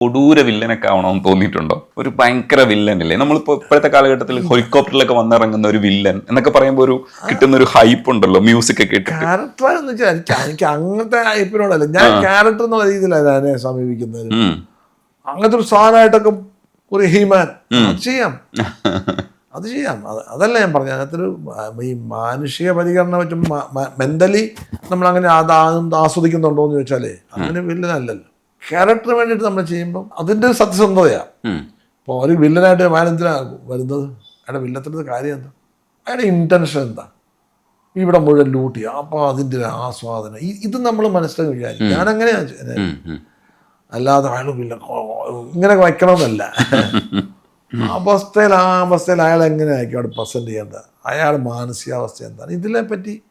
കൊടൂര വില്ലനൊക്കെ ആവണമെന്ന് തോന്നിയിട്ടുണ്ടോ? ഒരു ഭയങ്കര വില്ലൻ അല്ലേ നമ്മളിപ്പോ ഇപ്പോഴത്തെ കാലഘട്ടത്തിൽ ഹെലികോപ്റ്ററിലൊക്കെ വന്നിറങ്ങുന്ന ഒരു വില്ലൻ എന്നൊക്കെ പറയുമ്പോൾ ഒരു കിട്ടുന്ന ഒരു ഹൈപ്പ് ഉണ്ടല്ലോ മ്യൂസിക് ഒക്കെ ഇട്ടിട്ട് ക്യാരക്ടർ എന്ന് വെച്ചാൽ എനിക്ക് അങ്ങനത്തെ ഹൈപ്പിനോടല്ല ഞാൻ ക്യാരക്ടർ എന്ന രീതിയിലാണ് അതിനെ സമീപിക്കുന്നത്. അങ്ങനത്തെ ഒരു സാധനമായിട്ടൊക്കെ ഒരു ഹീമാൻ അത് ചെയ്യാം. അത് ചെയ്യാം. അത് അതല്ല ഞാൻ പറഞ്ഞത്. അതിനകത്തൊരു ഈ മാനുഷിക പരിഗണന വെച്ചും മെന്റലി നമ്മൾ അങ്ങനെ അത് ആസ്വദിക്കുന്നുണ്ടോ എന്ന് ചോദിച്ചാലേ അങ്ങനെ വില്ലനല്ലല്ലോ ക്യാരക്ടറിന് വേണ്ടിയിട്ട് നമ്മൾ ചെയ്യുമ്പോൾ അതിന്റെ ഒരു സത്യസന്ധതയാണ് അപ്പോൾ ഒരു വില്ലനായിട്ട് അയാൾ എന്തിനാ വരുന്നത്? അയാളുടെ വില്ലത്തിന്റെ കാര്യം എന്താ? അയാളുടെ ഇന്റൻഷൻ എന്താ? ഇവിടെ മുഴുവൻ ലൂട്ട് ചെയ്യുക അപ്പോൾ അതിന്റെ ഒരു ആസ്വാദനം. ഇത് നമ്മൾ മനസ്സിലാക്കി വിചാരിക്കും. ഞാനങ്ങനെയാണ്. അല്ലാതെ അയാൾ വില്ല ഇങ്ങനെ വയ്ക്കണമെന്നല്ല. ആ അവസ്ഥയിൽ ആ അവസ്ഥയിൽ അയാൾ എങ്ങനെയായിരിക്കും അവിടെ പ്രസന്റ് ചെയ്യേണ്ടത്? അയാളുടെ മാനസികാവസ്ഥ എന്താണ്? ഇതിനെപ്പറ്റി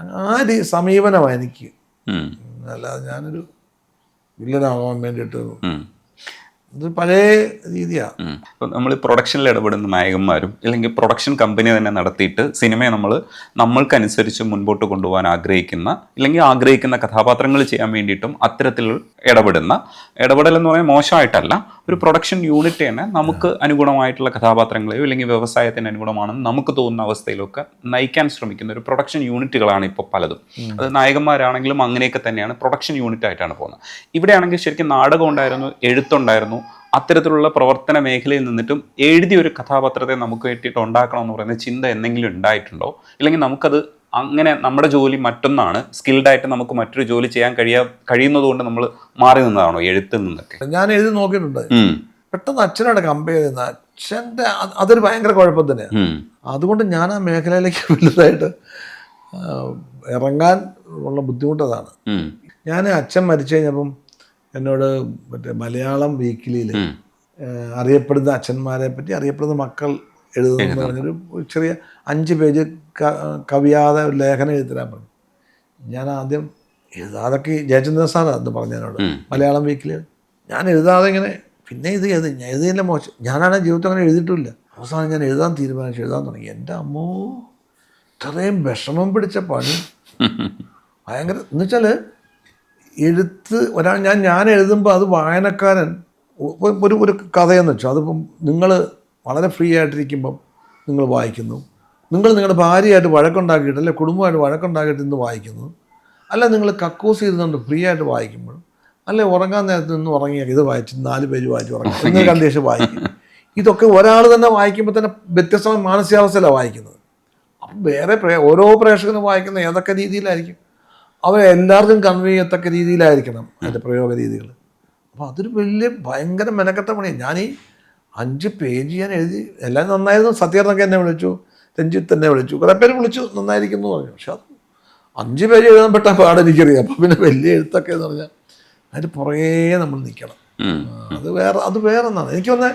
ആ രീ സമീപനമാണ് എനിക്ക്. അല്ലാതെ ഞാനൊരു வில்லனாக வேண்டிட்டு ഇത് പഴയ രീതിയാണ്. നമ്മൾ പ്രൊഡക്ഷനിൽ ഇടപെടുന്ന നായകന്മാരും അല്ലെങ്കിൽ പ്രൊഡക്ഷൻ കമ്പനി തന്നെ നടത്തിയിട്ട് സിനിമയെ നമ്മൾ നമ്മൾക്കനുസരിച്ച് മുൻപോട്ട് കൊണ്ടുപോകാൻ ആഗ്രഹിക്കുന്ന അല്ലെങ്കിൽ ആഗ്രഹിക്കുന്ന കഥാപാത്രങ്ങൾ ചെയ്യാൻ വേണ്ടിയിട്ടും അത്തരത്തിൽ ഇടപെടുന്ന ഇടപെടൽ എന്ന് പറയാൻ മോശമായിട്ടല്ല ഒരു പ്രൊഡക്ഷൻ യൂണിറ്റ് തന്നെ നമുക്ക് അനുഗുണമായിട്ടുള്ള കഥാപാത്രങ്ങളെയോ അല്ലെങ്കിൽ വ്യവസായത്തിന് അനുഗുണമാണെന്ന് നമുക്ക് തോന്നുന്ന അവസ്ഥയിലൊക്കെ നയിക്കാൻ ശ്രമിക്കുന്ന ഒരു പ്രൊഡക്ഷൻ യൂണിറ്റുകളാണ് ഇപ്പോൾ പലതും. അത് നായകന്മാരാണെങ്കിലും അങ്ങനെയൊക്കെ തന്നെയാണ് പ്രൊഡക്ഷൻ യൂണിറ്റ് ആയിട്ടാണ് പോകുന്നത്. ഇവിടെയാണെങ്കിൽ ശരിക്കും നാടകം ഉണ്ടായിരുന്നു എഴുത്തുണ്ടായിരുന്നു അത്തരത്തിലുള്ള പ്രവർത്തന മേഖലയിൽ നിന്നിട്ടും എഴുതിയ ഒരു കഥാപാത്രത്തെ നമുക്ക് വേണ്ടിയിട്ട് ഉണ്ടാക്കണം എന്ന് പറയുന്ന ചിന്ത എന്തെങ്കിലും ഉണ്ടായിട്ടുണ്ടോ? ഇല്ലെങ്കിൽ നമുക്കത് അങ്ങനെ നമ്മുടെ ജോലി മറ്റൊന്നാണ് സ്കിൽഡായിട്ട് നമുക്ക് മറ്റൊരു ജോലി ചെയ്യാൻ കഴിയാ കഴിയുന്നത് കൊണ്ട് നമ്മൾ മാറി നിന്നതാണോ എഴുത്തിൽ നിന്നൊക്കെ? ഞാൻ എഴുതി നോക്കിയിട്ടുണ്ട്. പെട്ടെന്ന് അച്ഛനോട് കമ്പയർ ചെയ്യുന്ന അച്ഛന്റെ അത് അതൊരു ഭയങ്കര കുഴപ്പം തന്നെയാണ് അതുകൊണ്ട് ഞാൻ ആ മേഖലയിലേക്ക് വലുതായിട്ട് ഇറങ്ങാൻ ഉള്ള ബുദ്ധിമുട്ടതാണ് ഞാൻ അച്ഛൻ മരിച്ചു കഴിഞ്ഞപ്പം എന്നോട് മറ്റേ മലയാളം വീക്കിലിയിൽ അറിയപ്പെടുന്ന അച്ഛന്മാരെ പറ്റി അറിയപ്പെടുന്ന മക്കൾ എഴുതുന്നു പറഞ്ഞൊരു ഒരു ചെറിയ അഞ്ച് പേജ് കവിയാതെ ഒരു ലേഖനം എഴുതിത്തരാൻ തരാൻ പറഞ്ഞു. ഞാൻ ആദ്യം എഴുതാതൊക്കെ ജയചന്ദ്രൻ സാർ അന്ന് പറഞ്ഞു എന്നോട് മലയാളം വീക്കിലി. ഞാൻ എഴുതാതെ ഇങ്ങനെ പിന്നെ ഇത് എഴുതി ഞാൻ എഴുതിയില്ല മോശം. ഞാനാണ് ജീവിതത്തിൽ അങ്ങനെ എഴുതിയിട്ടില്ല. അവസാനം ഞാൻ എഴുതാൻ തീരുമാനിച്ചു. എഴുതാൻ തുടങ്ങി. എന്റെ അമ്മോ ഇത്രയും വിഷമം പിടിച്ച പണി. ഭയങ്കര എന്നുവെച്ചാൽ എഴുത്ത് ഒരാൾ ഞാൻ ഞാൻ എഴുതുമ്പോൾ അത് വായനക്കാരൻ ഒരു ഒരു കഥയെന്ന് വെച്ചാൽ അതിപ്പം നിങ്ങൾ വളരെ ഫ്രീ ആയിട്ടിരിക്കുമ്പം നിങ്ങൾ വായിക്കുന്നു. നിങ്ങൾ നിങ്ങളുടെ ഭാര്യയായിട്ട് വഴക്കുണ്ടാക്കിയിട്ട് അല്ലെ കുടുംബമായിട്ട് വഴക്കുണ്ടാക്കിയിട്ട് ഇന്ന് വായിക്കുന്നു. അല്ല നിങ്ങൾ കക്കൂസ് ചെയ്തുകൊണ്ട് ഫ്രീ ആയിട്ട് വായിക്കുമ്പോൾ അല്ലെ ഉറങ്ങാൻ നേരത്ത് നിന്ന് ഉറങ്ങിയ ഇത് വായിച്ച് നാല് പേര് വായിച്ച് ഉറങ്ങി എന്നൊരു കണ്ടീഷൻ വായിക്കും. ഇതൊക്കെ ഒരാൾ തന്നെ വായിക്കുമ്പോൾ തന്നെ വ്യത്യസ്തമായ മാനസികാവസ്ഥയിലാണ് വായിക്കുന്നത്. അപ്പം വേറെ ഓരോ പ്രേക്ഷകനും വായിക്കുന്ന ഏതൊക്കെ രീതിയിലായിരിക്കും? അവരെ എല്ലാവർക്കും കൺവേ ചെയ്യത്തക്ക രീതിയിലായിരിക്കണം അതിന്റെ പ്രയോഗ രീതികൾ അപ്പോൾ അതൊരു വലിയ ഭയങ്കര മെനക്കെട്ട പണിയാണ് ഞാൻ ഈ അഞ്ച് പേജ് ഞാൻ എഴുതി എല്ലാം നന്നായിരുന്നു. സത്യാർത്ഥൊക്കെ എന്നെ വിളിച്ചു രഞ്ജിത്ത് എന്നെ വിളിച്ചു കുറേ പേര് വിളിച്ചു നന്നായിരിക്കുന്നു എന്ന് പറഞ്ഞു. പക്ഷെ അത് അഞ്ച് പേജ് എഴുതാൻ പെട്ട പാട് എനിക്കറിയാം. അപ്പോൾ പിന്നെ വലിയ എഴുത്തൊക്കെ എന്ന് പറഞ്ഞാൽ അതിന് പുറകേ നമ്മൾ നിൽക്കണം അത് വേറെ അത് വേറെ ഒന്നാണ്. എനിക്ക് തന്നെ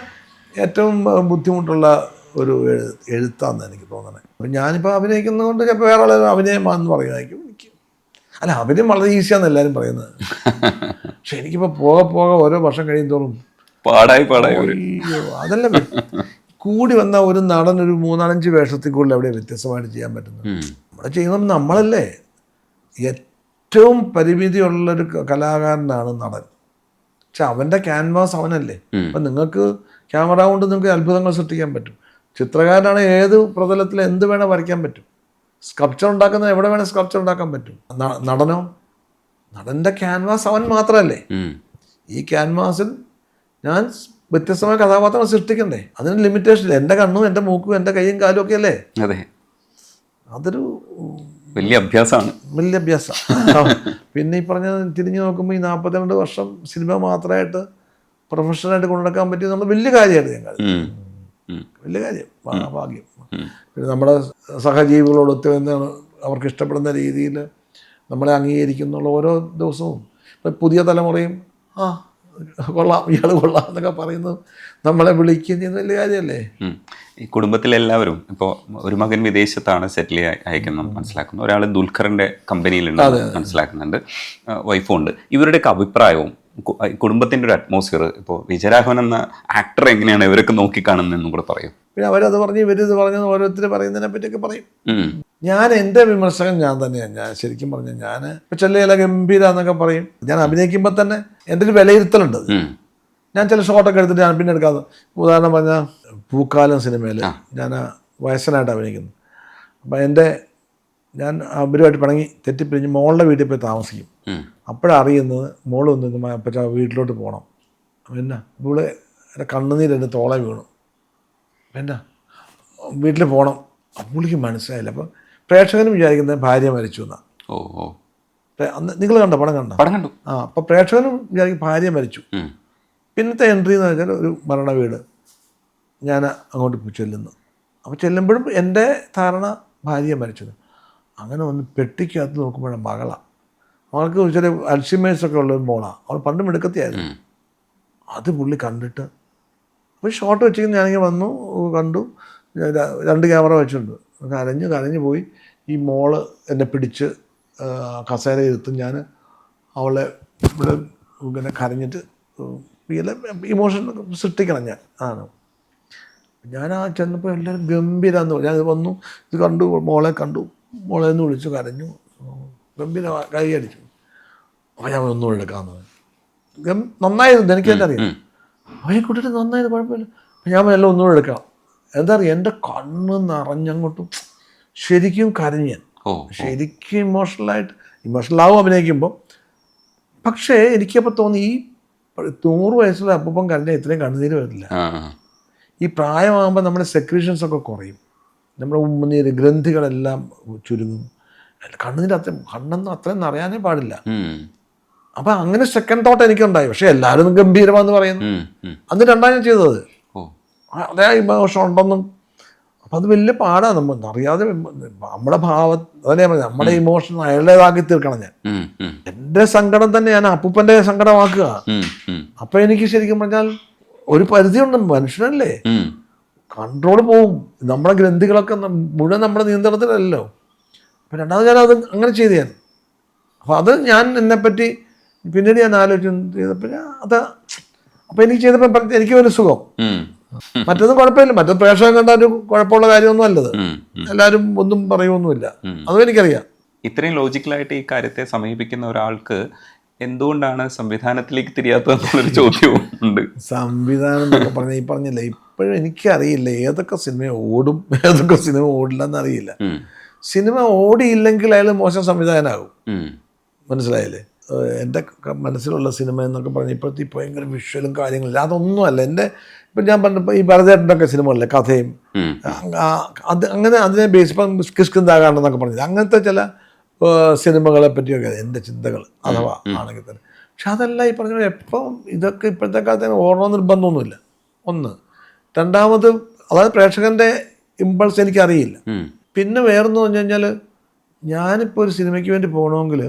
ഏറ്റവും ബുദ്ധിമുട്ടുള്ള ഒരു എഴു എഴുത്താന്ന് എനിക്ക് തോന്നണേ അപ്പം ഞാനിപ്പോൾ അഭിനയിക്കുന്നതുകൊണ്ട് ചിലപ്പോൾ വേറെ ആളെ അഭിനയമാണെന്ന് പറയുമായിരിക്കും അല്ല അഭിനയം വളരെ ഈസിയാന്ന് എല്ലാവരും പറയുന്നത്. പക്ഷെ എനിക്കിപ്പോൾ പോകെ പോകെ ഓരോ വർഷം കഴിയും തോറും പാടായി പാടായി അതല്ല കൂടി വന്ന ഒരു നടൻ ഒരു മൂന്നാലഞ്ച് വേഷത്തിൽ കൂടുതൽ അവിടെ വ്യത്യസ്തമായിട്ട് ചെയ്യാൻ പറ്റുന്നു. നമ്മൾ ചെയ്യുന്നത് നമ്മളല്ലേ. ഏറ്റവും പരിമിതിയുള്ളൊരു ഒരു കലാകാരനാണ് നടൻ. പക്ഷെ അവന്റെ ക്യാൻവാസ് അവനല്ലേ. അപ്പൊ അപ്പം നിങ്ങൾക്ക് ക്യാമറ കൊണ്ട് നിങ്ങൾക്ക് അത്ഭുതങ്ങൾ സൃഷ്ടിക്കാൻ പറ്റും. ചിത്രകാരനാണ് ഏത് പ്രതലത്തിൽ എന്ത് വേണേൽ വരയ്ക്കാൻ പറ്റും. സ്കൾപ്ചർ ഉണ്ടാക്കുന്ന എവിടെ വേണേൽ സ്കൾപ്ചർ ഉണ്ടാക്കാൻ പറ്റും. നടനോ? നടന്റെ ക്യാൻവാസ് അവൻ മാത്രമല്ലേ ഈ ക്യാൻവാസിൽ ഞാൻ വ്യത്യസ്തമായ കഥാപാത്രങ്ങൾ സൃഷ്ടിക്കണ്ടേ? അതിന് ലിമിറ്റേഷൻ ഇല്ല. എന്റെ കണ്ണും എന്റെ മൂക്കും എന്റെ കൈയും കാലും ഒക്കെ അല്ലേ? അതെ. അതൊരു വലിയ അഭ്യാസമാണ്. വലിയ അഭ്യാസം. പിന്നെ ഈ പറഞ്ഞ തിരിഞ്ഞു നോക്കുമ്പോൾ ഈ നാൽപ്പത്തിരണ്ട് വർഷം സിനിമ മാത്രമായിട്ട് പ്രൊഫഷണലായിട്ട് കൊണ്ടുനടക്കാൻ പറ്റിയെന്നുള്ള വലിയ കാര്യമായിട്ട് ഞാൻ. ഉം. വലിയ കാര്യം. ഭാഗ്യം. പിന്നെ നമ്മുടെ സഹജീവികളോട് ഒത്തുവന്നാണ് അവർക്ക് ഇഷ്ടപ്പെടുന്ന രീതിയിൽ നമ്മളെ അംഗീകരിക്കുന്നുള്ള ഓരോ ദിവസവും. ഇപ്പം പുതിയ തലമുറയും ആ കൊള്ളാം ഇയാൾ കൊള്ളാം എന്നൊക്കെ പറയുന്നത് നമ്മളെ വിളിക്കുന്ന വലിയ കാര്യമല്ലേ. ഈ കുടുംബത്തിലെല്ലാവരും ഇപ്പോൾ ഒരു മകൻ വിദേശത്താണ് സെറ്റിൽ അയക്കുന്നത് മനസ്സിലാക്കുന്നു. ഒരാൾ ദുൽഖറിന്റെ കമ്പനിയിലുണ്ട് മനസ്സിലാക്കുന്നുണ്ട്. വൈഫും ഉണ്ട്. ഇവരുടെയൊക്കെ അഭിപ്രായവും കു- ഈ കുടുംബത്തിന്റെ ഒരു അറ്റ്മോസ്ഫിയർ ഇപ്പോൾ വിജയരാഘവൻ എന്ന ആക്ടർ എങ്ങനെയാണ് ഇവരൊക്കെ നോക്കിക്കാണുന്നതെന്നും കൂടെ പറയും. പിന്നെ അവരത് പറഞ്ഞ് ഇവരിത് പറഞ്ഞത് ഓരോരുത്തർ പറയുന്നതിനെ പറ്റിയൊക്കെ പറയും. ഞാൻ എന്റെ വിമർശകൻ ഞാൻ തന്നെയാണ് ഞാൻ ശരിക്കും പറഞ്ഞു ഞാൻ ഇപ്പം ചില ചില ഗംഭീര എന്നൊക്കെ പറയും. ഞാൻ അഭിനയിക്കുമ്പോൾ തന്നെ എന്റെ ഒരു വിലയിരുത്തലുണ്ട് ഞാൻ ചില ഷോട്ടൊക്കെ എടുത്തിട്ട് ഞാൻ പിന്നെ എടുക്കാതെ ഉദാഹരണം പറഞ്ഞാൽ പൂക്കാലം സിനിമയിൽ ഞാൻ വയസ്സനായിട്ട് അഭിനയിക്കുന്നു. അപ്പം എന്റെ ഞാൻ അവരുമായിട്ട് പിണങ്ങി തെറ്റിപ്പിരിഞ്ഞ് മോളുടെ വീട്ടിൽ പോയി താമസിക്കും. അപ്പോഴറിയുന്നത് മോൾ വന്ന് അപ്പച്ച വീട്ടിലോട്ട് പോകണം പിന്നെ ഇവൾ എന്റെ കണ്ണുനീരെന്റെ തോളെ വീണു. പിന്നെ വീട്ടിൽ പോകണം പുള്ളിക്ക് മനസ്സിലായില്ല. അപ്പം പ്രേക്ഷകനും വിചാരിക്കുന്നത് ഭാര്യ മരിച്ചു എന്നാ. ഓ ഓ. അന്ന് നിങ്ങൾ കണ്ടോ? പടം കണ്ടോ? പടം കണ്ടു. ആ അപ്പം പ്രേക്ഷകനും വിചാരിക്കും ഭാര്യ മരിച്ചു. പിന്നത്തെ എൻട്രി എന്ന് വെച്ചാൽ ഒരു മരണ വീട് ഞാൻ അങ്ങോട്ട് ചെല്ലുന്നു. അപ്പോൾ ചെല്ലുമ്പോഴും എന്റെ ധാരണ ഭാര്യ മരിച്ചത്. അങ്ങനെ ഒന്ന് പെട്ടിക്കകത്ത് നോക്കുമ്പോഴാണ് മകളാണ് അവൾക്ക് ചില അൽഷിമേഴ്സ് ഒക്കെ ഉള്ള ഒരു മോളാണ് അവൾ പണ്ട് മിടുക്കത്തിയായിരുന്നു. അത് പുള്ളി കണ്ടിട്ട് അപ്പോൾ ഷോട്ട് വെച്ചിരിക്കുന്ന ഞാനിങ്ങനെ വന്നു കണ്ടു. രണ്ട് ക്യാമറ വെച്ചിട്ടുണ്ട്. കരഞ്ഞ് കരഞ്ഞു പോയി. ഈ മോൾ എന്നെ പിടിച്ച് കസേര ഇരുത്തും. ഞാൻ അവളെ ഇവിടെ ഇങ്ങനെ കരഞ്ഞിട്ട് ഇമോഷൻ സൃഷ്ടിക്കണം ഞാൻ. ആണ്. ഞാൻ ആ ചെന്നപ്പോൾ എല്ലാവരും ഗംഭീരാന്ന് പറഞ്ഞു. ഞാൻ വന്നു. ഇത് കണ്ടു മോളെ കണ്ടു. മോളെ എന്ന് വിളിച്ചു കരഞ്ഞു. ഗംഭീര കൈ അടിച്ചു അപ്പോൾ ഞാൻ ഒന്നും എടുക്കാമെന്ന് പറഞ്ഞു. ഗം നന്നായിരുന്നു എനിക്ക് തന്നെ അറിയാം. അവയെ കൂട്ടിട്ട് നന്നായത് കുഴപ്പമില്ല. ഞാൻ എല്ലാം ഒന്നും എടുക്കാം. എന്താ പറയുക എന്റെ കണ്ണ് നിറഞ്ഞങ്ങോട്ടും ശരിക്കും കരഞ്ഞു ഞാൻ. ശരിക്കും ഇമോഷണലായിട്ട് ഇമോഷണലാവും അഭിനയിക്കുമ്പോൾ പക്ഷേ എനിക്കപ്പോൾ തോന്നി ഈ നൂറ് വയസ്സുള്ള അപ്പം കരഞ്ഞാൽ ഇത്രയും കണ്ണുനീര് വരില്ല ഈ പ്രായമാകുമ്പോൾ നമ്മുടെ സെക്രീഷൻസ് ഒക്കെ കുറയും. നമ്മുടെ ഉമ്മനീര് ഗ്രന്ഥികളെല്ലാം ചുരുങ്ങും. കണ്ണിന്റെ അത്രയും കണ്ണെന്ന് അത്രയും അറിയാനേ പാടില്ല. അപ്പൊ അങ്ങനെ സെക്കൻഡ് തോട്ട് എനിക്കുണ്ടായി. പക്ഷെ എല്ലാവരും ഗംഭീരമാണെന്ന് പറയുന്നു. അന്ന് രണ്ടാം ഞാൻ ചെയ്തത്. അതേ ഇമോഷൻ ഉണ്ടെന്നും. അപ്പം അത് വലിയ പാടാണ് നമ്മൾ അറിയാതെ നമ്മുടെ ഭാവ അതല്ലേ പറഞ്ഞത്, നമ്മുടെ ഇമോഷൻ അയാളുടേതാക്കി തീർക്കണം ഞാൻ. എന്റെ. എന്റെ സങ്കടം തന്നെ ഞാൻ അപ്പൂപ്പന്റെ സങ്കടമാക്കുക. അപ്പം എനിക്ക് ശരിക്കും പറഞ്ഞാൽ ഒരു പരിധിയുണ്ട്. മനുഷ്യനല്ലേ. കൺട്രോൾ പോവും. നമ്മുടെ ഗ്രന്ഥികളൊക്കെ മുഴുവൻ നമ്മുടെ നിയന്ത്രണത്തിലല്ലോ അപ്പം രണ്ടാമത് ഞാൻ അത് അങ്ങനെ ചെയ്തു ഞാൻ. അപ്പം അത് ഞാൻ എന്നെപ്പറ്റി പിന്നീട് ഞാൻ ആലോചിച്ചു ചെയ്തപ്പോൾ അത് അപ്പം എനിക്ക് ചെയ്തപ്പോൾ എനിക്ക് ഒരു സുഖം. മറ്റൊന്നും കുഴപ്പമില്ല. മറ്റേ പ്രേക്ഷകൻ കണ്ട ഒരു കുഴപ്പമുള്ള കാര്യമൊന്നും അല്ലത്. എല്ലാവരും ഒന്നും പറയുമൊന്നുമില്ല. അതും എനിക്കറിയാം. ഇത്രയും ലോജിക്കലായിട്ട് ഈ കാര്യത്തെ സമീപിക്കുന്ന ഒരാൾക്ക് എന്തുകൊണ്ടാണ് സംവിധാനത്തിലേക്ക് തിരിയാത്തതെന്നുള്ളൊരു ചോദ്യവും ഉണ്ട്. സംവിധാനം എന്നൊക്കെ പറഞ്ഞ ഈ പറഞ്ഞില്ല ഇപ്പോഴും എനിക്കറിയില്ല ഏതൊക്കെ സിനിമ ഓടും ഏതൊക്കെ സിനിമ ഓടില്ല എന്നറിയില്ല. സിനിമ ഓടിയില്ലെങ്കിൽ അയാൾ മോശം സംവിധാനമാകും. മനസ്സിലായില്ലേ? എന്റെ മനസ്സിലുള്ള സിനിമ എന്നൊക്കെ പറഞ്ഞ് ഇപ്പോഴത്തെ ഭയങ്കര വിഷ്വലും കാര്യങ്ങളില്ല അതൊന്നുമല്ല എന്റെ ഇപ്പം ഞാൻ പറഞ്ഞപ്പോൾ ഈ ഭരതേട്ടന്റെ സിനിമകളിലെ കഥയും. അത് അങ്ങനെ അതിനെ ബേസ് ഇപ്പം കിഷ്കിന്താകാണ്ടെന്നൊക്കെ പറഞ്ഞില്ല അങ്ങനത്തെ ചില സിനിമകളെ പറ്റിയൊക്കെ എന്റെ ചിന്തകൾ അഥവാ ആണെങ്കിൽ തന്നെ. പക്ഷെ അതല്ല ഈ പറഞ്ഞ എപ്പം ഇതൊക്കെ ഇപ്പോഴത്തെ കാലത്ത് ഓർമ്മ നിർബന്ധമൊന്നുമില്ല. ഒന്ന്. രണ്ടാമത് അതായത് പ്രേക്ഷകന്റെ ഇമ്പൾസ് എനിക്കറിയില്ല. പിന്നെ വേറെന്ന് പറഞ്ഞു കഴിഞ്ഞാൽ ഞാനിപ്പോൾ ഒരു സിനിമയ്ക്ക് വേണ്ടി പോകണമെങ്കിൽ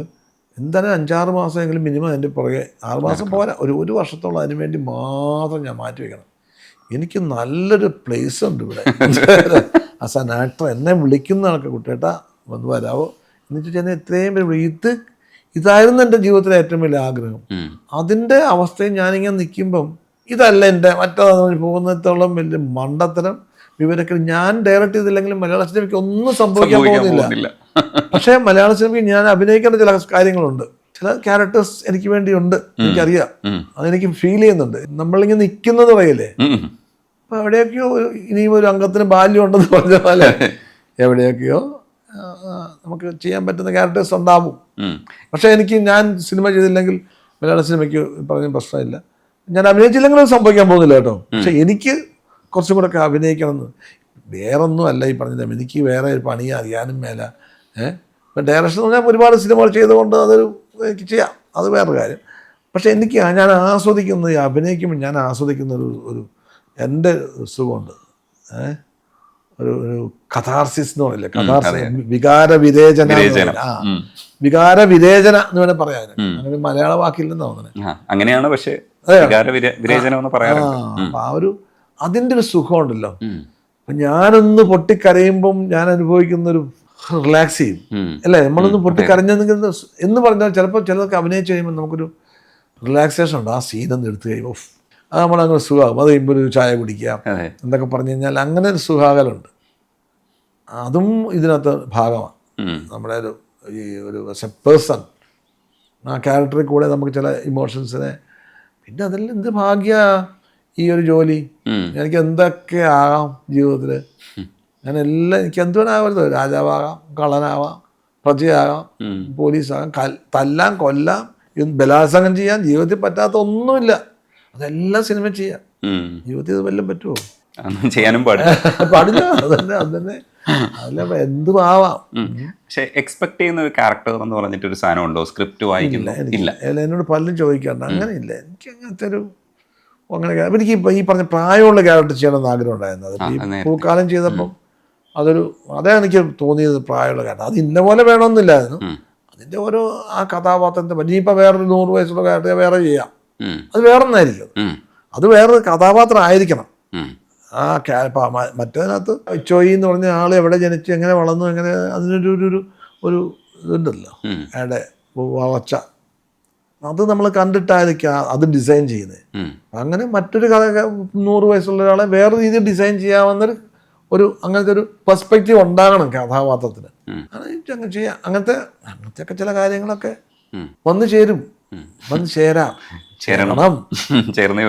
എന്തായാലും അഞ്ചാറ് മാസമെങ്കിലും മിനിമം അതിന്റെ പുറകെ ആറ് മാസം പോരാ. ഒരു ഒരു വർഷത്തോളം അതിന് വേണ്ടി മാത്രം ഞാൻ മാറ്റി വയ്ക്കണം എനിക്ക് നല്ലൊരു പ്ലേസ് ഉണ്ട് ഇവിടെ. ആസ് ആൻ ആക്ടർ എന്നെ വിളിക്കുന്ന ആൾക്ക് കുട്ടേട്ടാ വന്ന് വരാവോ? എന്ന് ചെന്ന് എത്രയും പേര് ഇത് ഇതായിരുന്നു എന്റെ ജീവിതത്തിലെ ഏറ്റവും വലിയ ആഗ്രഹം. അതിന്റെ അവസ്ഥയിൽ ഞാനിങ്ങനെ നിൽക്കുമ്പം ഇതല്ല എന്റെ മറ്റേതാണ് പോകുന്നിടത്തോളം വലിയ മണ്ടത്തരം വിവരക്കൽ ഞാൻ ഡയറക്റ്റ് ചെയ്തില്ലെങ്കിലും മലയാള സിനിമയ്ക്ക് ഒന്നും സംഭവിക്കാൻ പോകുന്നില്ല. പക്ഷേ മലയാള സിനിമയ്ക്ക് ഞാൻ അഭിനയിക്കേണ്ട ചില കാര്യങ്ങളുണ്ട്. ചില ക്യാരക്ടേഴ്സ് എനിക്ക് വേണ്ടിയുണ്ട് എനിക്കറിയാം. അതെനിക്ക് ഫീൽ ചെയ്യുന്നുണ്ട്. നമ്മളിങ്ങനെ നിൽക്കുന്നത് പറയല്ലേ അപ്പൊ എവിടെയൊക്കെയോ ഇനിയും ഒരു അംഗത്തിന് ബാല്യം ഉണ്ടെന്ന് പറഞ്ഞ പോലെ എവിടെയൊക്കെയോ നമുക്ക് ചെയ്യാൻ പറ്റുന്ന ക്യാരക്ടേഴ്സ് ഉണ്ടാവും. പക്ഷേ എനിക്ക് ഞാൻ സിനിമ ചെയ്തില്ലെങ്കിൽ മലയാള സിനിമയ്ക്ക് പറഞ്ഞ പ്രശ്നമില്ല. ഞാൻ അഭിനയിച്ചില്ലെങ്കിലും സംഭവിക്കാൻ പോകുന്നില്ല കേട്ടോ. പക്ഷെ എനിക്ക് കുറച്ചും കൂടെ ഒക്കെ അഭിനയിക്കണമെന്ന്. വേറൊന്നും അല്ല ഈ പറഞ്ഞത് എനിക്ക് വേറെ ഒരു പണി അറിയാനും മേല. ഏഹ് ഇപ്പം ഡയറക്ഷൻ എന്ന് പറഞ്ഞാൽ ഒരുപാട് സിനിമകൾ ചെയ്തുകൊണ്ട് അതൊരു എനിക്ക് ചെയ്യാം. അത് വേറൊരു കാര്യം. പക്ഷെ എനിക്ക് ഞാൻ ആസ്വദിക്കുന്നത് അഭിനയിക്കുമ്പോൾ ഞാൻ ആസ്വദിക്കുന്ന ഒരു ഒരു എന്റെ സുഖമുണ്ട്. ഏഹ് ഒരു ഒരു കഥാർസിസ് എന്ന് പറയില്ലേ? കഥാർസിസ് വികാര വിരേചന. പറയില്ലേ? ആ. വികാര വിരേചന എന്ന് വേണേൽ പറയാൻ അങ്ങനെ മലയാള വാക്കില്ലെന്ന് തോന്നുന്നത് അങ്ങനെയാണ് പക്ഷേ ആ. ഒരു അതിന്റെ ഒരു സുഖമുണ്ടല്ലോ. ഉണ്ടല്ലോ അപ്പൊ ഞാനൊന്ന് പൊട്ടിക്കരയുമ്പം ഞാൻ അനുഭവിക്കുന്ന ഒരു റിലാക്സ് ചെയ്യും. അല്ലേ? നമ്മളൊന്ന് പൊട്ടിക്കരഞ്ഞെങ്കിൽ എന്ന് പറഞ്ഞാൽ ചിലപ്പോൾ ചിലതൊക്കെ അഭിനയിച്ച് കഴിയുമ്പോൾ നമുക്കൊരു റിലാക്സേഷൻ ഉണ്ട് ആ സീനൊന്ന് എടുത്തു കഴിയുമ്പോൾ അത് നമ്മളങ്ങനെ സുഖമാകും. അത് കഴിയുമ്പോൾ ഒരു ചായ കുടിക്കാം. എന്നൊക്കെ എന്തൊക്കെ പറഞ്ഞു കഴിഞ്ഞാൽ അങ്ങനെ ഒരു സുഖാകലുണ്ട്. അതും ഇതിനകത്ത് ഭാഗമാണ്. നമ്മുടെ ഒരു ഈ ഒരു പേഴ്സൺ ആ ക്യാരക്ടറിൽ കൂടെ നമുക്ക് ചില ഇമോഷൻസിനെ പിന്നെ അതിൽ എന്ത് ഭാഗ്യ ഈ ഒരു ജോലി. എനിക്ക് എന്തൊക്കെ ആകാം ജീവിതത്തിൽ ഞാൻ എല്ലാം എനിക്ക് എന്തുവേണാവരുത് രാജാവാകാം കള്ളനാവാം പ്രജയാകാം. പോലീസാകാം തല്ലാം കൊല്ലാം ബലാത്സംഗം ചെയ്യാൻ ജീവിതത്തിൽ പറ്റാത്ത ഒന്നുമില്ല. അതെല്ലാം സിനിമ ചെയ്യാം. ജീവിതത്തിൽ ഇത് വല്ലതും പറ്റുമോ അതൊന്നും ചെയ്യാനും പാടില്ല. പാടില്ല. അതന്നെ അതന്നെ. അല്ല എന്തും ആവാം. പക്ഷെ എക്സ്പെക്ട് ചെയ്യുന്ന ഒരു ക്യാരക്ടർ എന്ന് പറഞ്ഞിട്ട് ഒരു സാധനം ഉണ്ടോ? സ്ക്രിപ്റ്റ് വായിക്കില്ല ഇല്ല എന്നോട് പലരും ചോദിക്കാറുണ്ട്. അങ്ങനെയില്ല. എനിക്ക് അങ്ങനത്തെ ഒരു അങ്ങനെ എനിക്ക് ഇപ്പം ഈ പറഞ്ഞ പ്രായമുള്ള ക്യാരക്ടർ ചെയ്യണമെന്ന് ആഗ്രഹം ഉണ്ടായിരുന്നു. അത് പൂക്കാലം ചെയ്തപ്പം അതൊരു അതേ എനിക്ക് തോന്നിയത് പ്രായമുള്ള ക്യാരക്ടർ അത് ഇന്ന പോലെ വേണമെന്നില്ലായിരുന്നു. അതിന്റെ അതിന്റെ ഓരോ ആ കഥാപാത്രത്തെ പറ്റി ഇനിയിപ്പോൾ വേറൊരു നൂറ് വയസ്സുള്ള ക്യാരക്ടർ വേറെ ചെയ്യാം. അത് വേറെ ഒന്നായിരിക്കും അത് വേറൊരു കഥാപാത്രം ആയിരിക്കണം. ആ മറ്റേതിനകത്ത് ചോയി എന്ന് പറഞ്ഞ ആൾ എവിടെ ജനിച്ചു എങ്ങനെ വളർന്നു എങ്ങനെ അതിനൊരു ഒരു ഒരു ഇതുണ്ടല്ലോ. അയാളുടെ വളർച്ച. അത് നമ്മൾ കണ്ടിട്ടായിരിക്കും അത് ഡിസൈൻ ചെയ്യുന്നത് അങ്ങനെ മറ്റൊരു കഥ നൂറ് വയസ്സുള്ള ഒരാളെ വേറെ രീതിയിൽ ഡിസൈൻ ചെയ്യാവുന്നൊരു ഒരു അങ്ങനത്തെ ഒരു പെർസ്പെക്റ്റീവ് ഉണ്ടാകണം കഥാപാത്രത്തിന്. അങ്ങനെ അങ്ങ് ചെയ്യാം. അങ്ങനത്തെ അങ്ങനത്തെ ഒക്കെ ചില കാര്യങ്ങളൊക്കെ വന്നു ചേരും. വന്നു ചേരാം. ചേരണം. ചേർന്നേ